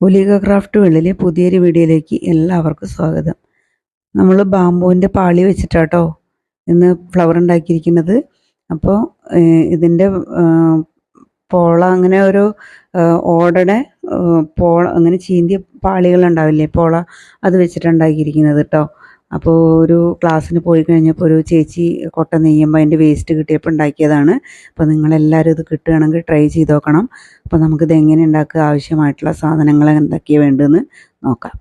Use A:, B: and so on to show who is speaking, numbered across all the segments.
A: ഒലിക craft വേൾഡിലെ പുതിയൊരു വീഡിയോയിലേക്ക് എല്ലാവർക്കും സ്വാഗതം. നമ്മൾ ബാമ്പുവിന്റെ പാളി വെച്ചിട്ടാട്ടോ ഇന്ന് ഫ്ലവർ ഉണ്ടാക്കിയിരിക്കുന്നത്. അപ്പോൾ ഇതിന്റെ പോള അങ്ങനെ ഒരു ഓടയുടെ പോള അങ്ങനെ ചീന്തിയ പാളികൾ ഉണ്ടാവില്ലേ പോള അത് വെച്ചിട്ടുണ്ടാക്കിയിരിക്കുന്നത് കേട്ടോ അപ്പോൾ ഒരു ക്ലാസ്സിന് പോയി കഴിഞ്ഞപ്പോൾ ഒരു ചേച്ചി കൊട്ട നെയ്യുമ്പോൾ അതിന്റെ വേസ്റ്റ് കിട്ടിയപ്പോൾ ഉണ്ടാക്കിയതാണ്. അപ്പോൾ നിങ്ങളെല്ലാവരും ഇത് കിട്ടുകയാണെങ്കിൽ ട്രൈ ചെയ്ത് നോക്കണം. അപ്പോൾ നമുക്കിത് എങ്ങനെ ഉണ്ടാക്കുക ആവശ്യമായിട്ടുള്ള സാധനങ്ങൾ എന്തൊക്കെയാണ് വേണ്ടതെന്ന് നോക്കാം.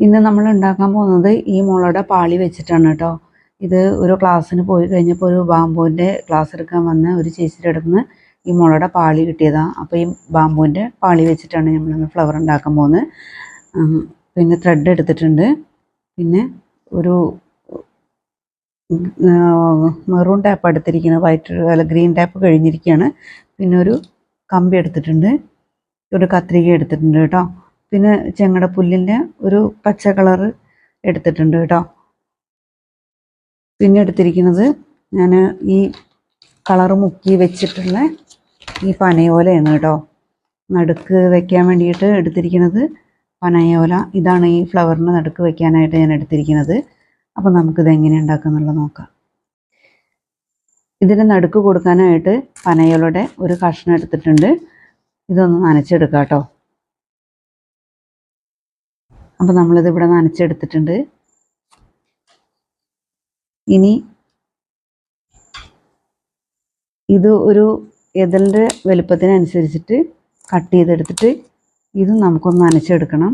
A: ഇന്ന് നമ്മൾ ഉണ്ടാക്കാൻ പോകുന്നത് ഈ മുളയുടെ പാളി വെച്ചിട്ടാണ് കേട്ടോ. ഇത് ഒരു ക്ലാസ്സിന് പോയി കഴിഞ്ഞപ്പോൾ ഒരു ബാമ്പുവിന്റെ ക്ലാസ് എടുക്കാൻ വന്ന ഒരു ചേച്ചിയുടെ അടുത്ത് നിന്ന് ഈ മുളയുടെ പാളി കിട്ടിയതാണ് അപ്പോൾ ഈ ബാമ്പുവിന്റെ പാളി വെച്ചിട്ടാണ് നമ്മളിന്ന് ഫ്ലവർ ഉണ്ടാക്കാൻ പോകുന്നത്. പിന്നെ ത്രെഡ് എടുത്തിട്ടുണ്ട്. പിന്നെ ഒരു മെറൂൺ ടാപ്പ് എടുത്തിരിക്കുന്നത് വൈറ്റ് അല്ല ഗ്രീൻ ടാപ്പ് കഴിഞ്ഞിരിക്കുകയാണ് പിന്നെ ഒരു കമ്പി എടുത്തിട്ടുണ്ട്. ഒരു കത്രിക എടുത്തിട്ടുണ്ട് കേട്ടോ. പിന്നെ ചെങ്ങട പുല്ലിന്റെ ഒരു പച്ച കളർ എടുത്തിട്ടുണ്ട് കേട്ടോ. പിന്നെ എടുത്തിരിക്കുന്നത് ഞാൻ ഈ കളർ മുക്കി വെച്ചിട്ടുള്ള ഈ പനയോലയാണ് കേട്ടോ. നടുക്ക് വയ്ക്കാൻ വേണ്ടിയിട്ട് എടുത്തിരിക്കുന്നത്. പനയോല ഇതാണ് ഈ ഫ്ലവറിന് നടുക്ക് വയ്ക്കാനായിട്ട് ഞാൻ എടുത്തിരിക്കുന്നത്. അപ്പോൾ നമുക്കിത് എങ്ങനെ ഉണ്ടാക്കുന്നുള്ളത് നോക്കാം. ഇതിന് നടുക്ക് കൊടുക്കാനായിട്ട് പനയോലയുടെ ഒരു കഷ്ണം എടുത്തിട്ടുണ്ട്. ഇതൊന്ന് നനച്ചെടുക്കാം കേട്ടോ. അപ്പോൾ നമ്മളിത് ഇവിടെ നനച്ചെടുത്തിട്ടുണ്ട്. ഇനി ഇത് ഒരു എതലിന്റെ വലുപ്പത്തിനനുസരിച്ചിട്ട് കട്ട് ചെയ്തെടുത്തിട്ട് ഇത് നമുക്കൊന്ന് നനച്ചെടുക്കണം.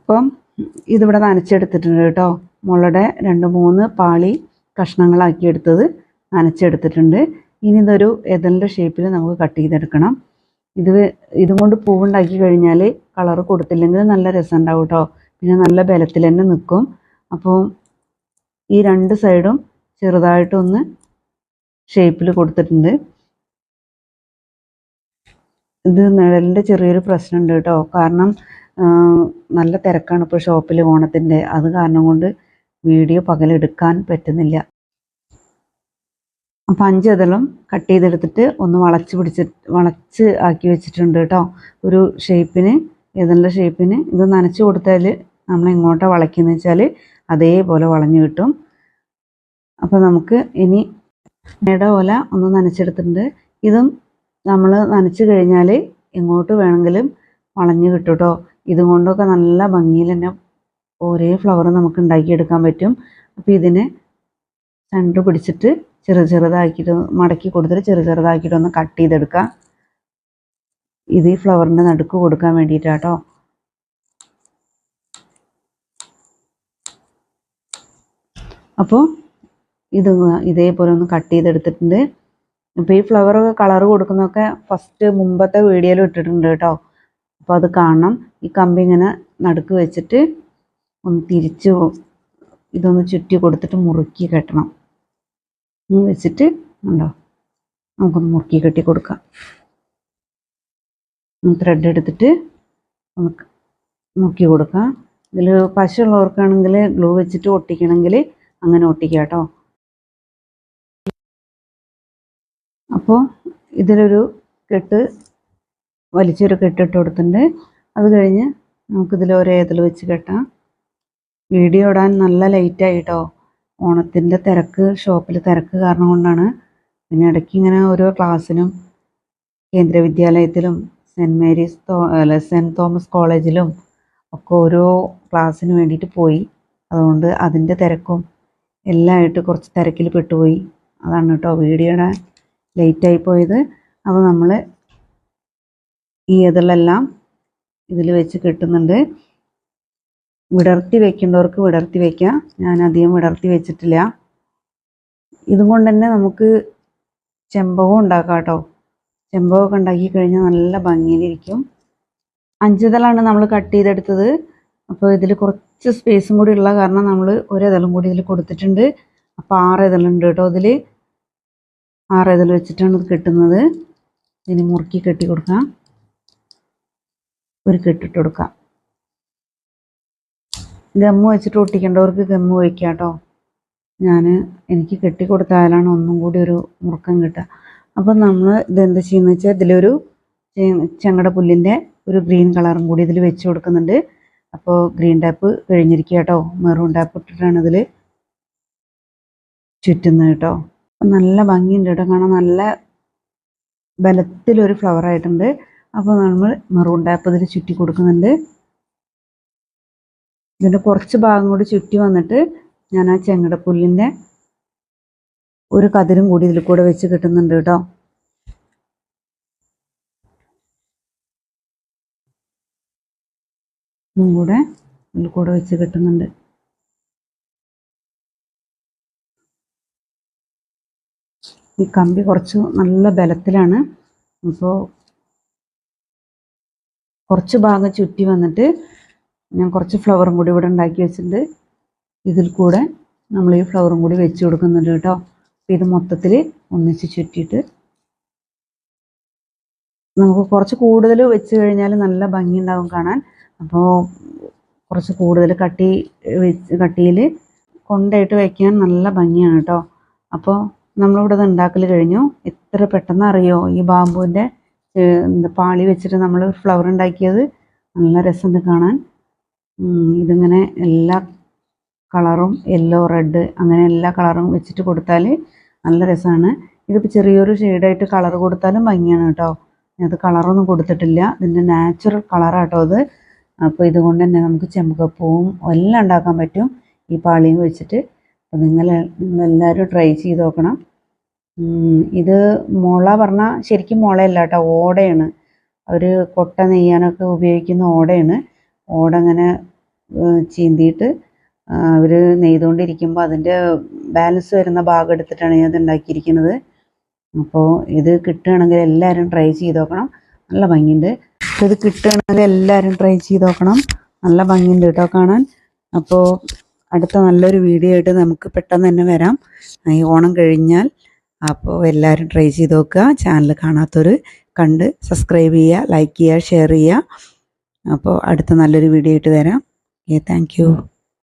A: അപ്പം ഇതിവിടെ നനച്ചെടുത്തിട്ടുണ്ട് കേട്ടോ. മുളയുടെ രണ്ട് മൂന്ന് പാളി കഷ്ണങ്ങളാക്കി എടുത്തത് നനച്ചെടുത്തിട്ടുണ്ട്. ഇനി ഇതൊരു എതലിന്റെ ഷേപ്പിൽ നമുക്ക് കട്ട് ചെയ്തെടുക്കണം. ഇത് ഇതും കൊണ്ട് പൂവുണ്ടാക്കി കഴിഞ്ഞാൽ കളർ കൊടുത്തില്ലെങ്കിൽ നല്ല രസം ഉണ്ടാവും കേട്ടോ. പിന്നെ നല്ല ബലത്തിൽ തന്നെ നിൽക്കും അപ്പോൾ ഈ രണ്ട് സൈഡും ചെറുതായിട്ടൊന്ന് ഷേപ്പിൽ കൊടുത്തിട്ടുണ്ട്. ഇത് നിഴലിന്റെ ചെറിയൊരു പ്രശ്നമുണ്ട് കേട്ടോ. കാരണം നല്ല തിരക്കാണ് ഇപ്പോൾ ഷോപ്പിൽ ഓണത്തിന്റെ അത് കാരണം കൊണ്ട് വീഡിയോ പകലെടുക്കാൻ പറ്റുന്നില്ല. അപ്പം അഞ്ച് ഇതളും കട്ട് ചെയ്തെടുത്തിട്ട് ഒന്ന് വളച്ച് പിടിച്ച് വളച്ച് ആക്കി വെച്ചിട്ടുണ്ട് കേട്ടോ. ഒരു ഷേപ്പിന് ഇതളിന്റെ ഷേപ്പിന് ഇത് നനച്ച് കൊടുത്താൽ നമ്മൾ എങ്ങോട്ടാണ് വളയ്ക്കുന്നത് വെച്ചാൽ അതേപോലെ വളഞ്ഞു കിട്ടും. അപ്പോൾ നമുക്ക് ഇനി ഇട ഓല ഒന്ന് നനച്ചെടുത്തിട്ടുണ്ട്. ഇതും നമ്മൾ നനച്ച് കഴിഞ്ഞാൽ എങ്ങോട്ട് വേണമെങ്കിലും വളഞ്ഞു കിട്ടും കേട്ടോ ഇതും കൊണ്ടൊക്കെ നല്ല ഭംഗിയിൽ തന്നെ ഒരേ ഫ്ലവർ നമുക്ക് ഉണ്ടാക്കിയെടുക്കാൻ പറ്റും. അപ്പോൾ ഇതിനെ സെന്റർ പിടിച്ചിട്ട് ചെറു ചെറുതാക്കിയിട്ട് മടക്കി കൊടുത്തിട്ട് ചെറു ചെറുതാക്കിയിട്ട് ഒന്ന് കട്ട് ചെയ്തെടുക്കാം ഇത് ഈ ഫ്ലവറിന്റെ നടുക്ക് കൊടുക്കാൻ വേണ്ടിയിട്ടാട്ടോ. അപ്പോൾ ഇത് ഇതേപോലെ ഒന്ന് കട്ട് ചെയ്തെടുത്തിട്ടുണ്ട്. അപ്പോൾ ഈ ഫ്ലവർ കളർ കൊടുക്കുന്നതൊക്കെ ഫസ്റ്റ് മുമ്പത്തെ വീഡിയോയിൽ ഇട്ടിട്ടുണ്ട് കേട്ടോ. അപ്പോൾ അത് കാണണം. ഈ കമ്പി ഇങ്ങനെ നടുക്ക് വെച്ചിട്ട് ഒന്ന് തിരിച്ച് ഇതൊന്ന് ചുറ്റി കൊടുത്തിട്ട് മുറുക്കി കെട്ടണം. വെച്ചിട്ട് ഉണ്ടോ നമുക്കൊന്ന് മുറുക്കി കെട്ടി കൊടുക്കാം. ത്രെഡ് എടുത്തിട്ട് നമുക്ക് മുറുക്കി കൊടുക്കാം. ഇതിൽ പശ ഉള്ളവർക്കാണെങ്കിൽ ഗ്ലൂ വെച്ചിട്ട് ഒട്ടിക്കണമെങ്കിൽ അങ്ങനെ ഒട്ടിക്കാം കേട്ടോ. അപ്പോൾ ഇതിലൊരു കെട്ട് വലിച്ചൊരു കെട്ടിട്ട് കൊടുത്തിട്ടുണ്ട് അത് കഴിഞ്ഞ് നമുക്കിതിൽ ഒരേ ഇതിൽ വെച്ച് കെട്ടാം. വീഡിയോ ഇടാൻ നല്ല ലേറ്റായിട്ടോ? ഓണത്തിന്റെ തിരക്ക് ഷോപ്പിൽ തിരക്ക് കാരണം കൊണ്ടാണ്. പിന്നെ ഇടയ്ക്ക് ഇങ്ങനെ ഓരോ ക്ലാസ്സിനും കേന്ദ്ര വിദ്യാലയത്തിലും സെന്റ് മേരീസ് അല്ല സെന്റ് തോമസ് കോളേജിലും ഒക്കെ ഓരോ ക്ലാസ്സിന് വേണ്ടിയിട്ട് പോയി. അതുകൊണ്ട് അതിന്റെ തിരക്കും എല്ലാമായിട്ട് കുറച്ച് തിരക്കിൽ പെട്ടുപോയി. അതാണ് കേട്ടോ വീഡിയോ ഇടാൻ. ലേറ്റായി പോയത്. അപ്പോൾ നമ്മൾ ഈ ഇതിലെല്ലാം ഇതിൽ വെച്ച് കിട്ടുന്നുണ്ട്. വിടർത്തി വെക്കേണ്ടവർക്ക് വിടർത്തി വെക്കാം. ഞാൻ അധികം വിടർത്തി വെച്ചിട്ടില്ല. ഇതും കൊണ്ട് തന്നെ നമുക്ക് ചെമ്പകം ഉണ്ടാക്കാം കേട്ടോ ചെമ്പകമൊക്കെ ഉണ്ടാക്കി കഴിഞ്ഞാൽ നല്ല ഭംഗിയിലിരിക്കും. അഞ്ചിതളാണ് നമ്മൾ കട്ട് ചെയ്തെടുത്തത്. അപ്പോൾ ഇതിൽ കുറച്ച് സ്പേസും കൂടി ഉള്ള കാരണം നമ്മൾ ഒരിതളും കൂടി ഇതിൽ കൊടുത്തിട്ടുണ്ട്. അപ്പോൾ ആറ് ഇതളുണ്ട് കേട്ടോ ഇതിൽ ആറ് ഇതിൽ വെച്ചിട്ടാണ് ഇത് കെട്ടുന്നത്. ഇതിന് മുറുക്കി കെട്ടി കൊടുക്കാം. ഒരു കെട്ടിട്ട് കൊടുക്കാം. ഗമ്മ് വെച്ചിട്ട് ഒട്ടിക്കേണ്ടവർക്ക് ഗമ്മ് വയ്ക്കാം കേട്ടോ. ഞാൻ എനിക്ക് കെട്ടി കൊടുത്താലാണ് ഒന്നും കൂടി ഒരു മുറുക്കം കിട്ടുക. അപ്പം നമ്മൾ ഇതെന്ത് ചെയ്യുന്നത് വെച്ചാൽ ഇതിലൊരു ചെങ്ങട പുല്ലിന്റെ ഒരു ഗ്രീൻ കളറും കൂടി ഇതിൽ വെച്ച് കൊടുക്കുന്നുണ്ട്. അപ്പോൾ ഗ്രീൻ ടാപ്പ് കഴിഞ്ഞിരിക്കുക കേട്ടോ. മെറൂൺ ടാപ്പ് ഇട്ടിട്ടാണ് ഇതിൽ ചുറ്റുന്നത് കേട്ടോ. നല്ല ഭംഗിയുണ്ട് കേട്ടോ. കാണാൻ നല്ല ബലത്തിലൊരു ഫ്ലവർ ആയിട്ടുണ്ട്. അപ്പോൾ നമ്മൾ മെറൂൺ ടാപ്പ് ഇതിൽ ചുറ്റി കൊടുക്കുന്നുണ്ട്. ഇതിന്റെ കുറച്ച് ഭാഗം കൂടി ചുറ്റി വന്നിട്ട് ഞാൻ ആ ചെങ്കടപ്പുല്ലിന്റെ ഒരു കതിരും കൂടി ഇതിൽ കൂടെ വെച്ച് കിട്ടുന്നുണ്ട് കേട്ടോ. ഇതും കൂടെ ഇതിൽ കൂടെ വെച്ച് കിട്ടുന്നുണ്ട്. ഈ കമ്പി കുറച്ച് നല്ല ബലത്തിലാണ്. അപ്പോൾ കുറച്ച് ഭാഗം ചുറ്റി വന്നിട്ട് ഞാൻ കുറച്ച് ഫ്ലവറും കൂടി ഇവിടെ ഉണ്ടാക്കി വെച്ചിട്ടുണ്ട്. ഇതിൽ കൂടെ നമ്മൾ ഈ ഫ്ലവറും കൂടി വെച്ച് കൊടുക്കുന്നുണ്ട് കേട്ടോ. ഇത് മൊത്തത്തിൽ ഒന്നിച്ച് ചുറ്റിയിട്ട് നമുക്ക് കുറച്ച് കൂടുതൽ വെച്ച് കഴിഞ്ഞാൽ നല്ല ഭംഗി ഉണ്ടാവും കാണാൻ. അപ്പോൾ കുറച്ച് കൂടുതൽ കട്ടി വെച്ച് കട്ടിയിൽ കൊണ്ടായിട്ട് വയ്ക്കാൻ നല്ല ഭംഗിയാണ് കേട്ടോ. അപ്പോൾ നമ്മളിവിടെ ഉണ്ടാക്കൽ കഴിഞ്ഞു. എത്ര പെട്ടെന്ന് അറിയോ? ഈ ബാമ്പുവിന്റെ എന്താ പാളി വെച്ചിട്ട് നമ്മൾ ഫ്ലവർ ഉണ്ടാക്കിയത്. നല്ല രസമുണ്ട് കാണാൻ. ഇതിങ്ങനെ എല്ലാ കളറും യെല്ലോ റെഡ് അങ്ങനെ എല്ലാ കളറും വെച്ചിട്ട് കൊടുത്താൽ നല്ല രസമാണ് ഇതിപ്പോൾ ചെറിയൊരു ഷെയ്ഡായിട്ട് കളർ കൊടുത്താലും ഭംഗിയാണ് കേട്ടോ. അത് കളറൊന്നും കൊടുത്തിട്ടില്ല. ഇതിന്റെ നാച്ചുറൽ കളറാട്ടോ അത്. അപ്പോൾ ഇതുകൊണ്ട് തന്നെ നമുക്ക് ചെമ്പകപ്പൂവും എല്ലാം ഉണ്ടാക്കാൻ പറ്റും. ഈ പാളിയും വെച്ചിട്ട്. അപ്പോൾ നിങ്ങൾ നിങ്ങളെല്ലാവരും ട്രൈ ചെയ്ത് നോക്കണം. ഇത് മുള പറഞ്ഞാൽ ശരിക്കും മുളയല്ല കേട്ടോ ഓടയാണ്. അവർ കൊട്ട നെയ്യാനൊക്കെ ഉപയോഗിക്കുന്ന ഓടയാണ്. ഓട അങ്ങനെ ചീന്തിയിട്ട് അവർ നെയ്തുകൊണ്ടിരിക്കുമ്പോൾ അതിന്റെ ബാലൻസ് വരുന്ന ഭാഗം എടുത്തിട്ടാണ് ഞാൻ ഉണ്ടാക്കിയിരിക്കുന്നത്. അപ്പോൾ ഇത് കിട്ടുകയാണെങ്കിൽ എല്ലാവരും ട്രൈ ചെയ്ത് നോക്കണം. നല്ല ഭംഗിയുണ്ട്. ഇത് കിട്ടുകയാണെങ്കിൽ എല്ലാവരും ട്രൈ ചെയ്ത് നോക്കണം. നല്ല ഭംഗിയുണ്ട് കേട്ടോ കാണാൻ. അപ്പോൾ അടുത്ത നല്ലൊരു വീഡിയോ ആയിട്ട് നമുക്ക് പെട്ടെന്ന് തന്നെ വരാം. ഈ ഓണം കഴിഞ്ഞാൽ അപ്പോൾ എല്ലാവരും ട്രൈ ചെയ്ത് നോക്കുക. ചാനൽ കാണാത്തവർ കണ്ട് സബ്സ്ക്രൈബ് ചെയ്യുക ലൈക്ക് ചെയ്യുക ഷെയർ ചെയ്യുക. അപ്പോൾ അടുത്ത നല്ലൊരു വീഡിയോ ആയിട്ട് തരാം ഓക്കെ താങ്ക്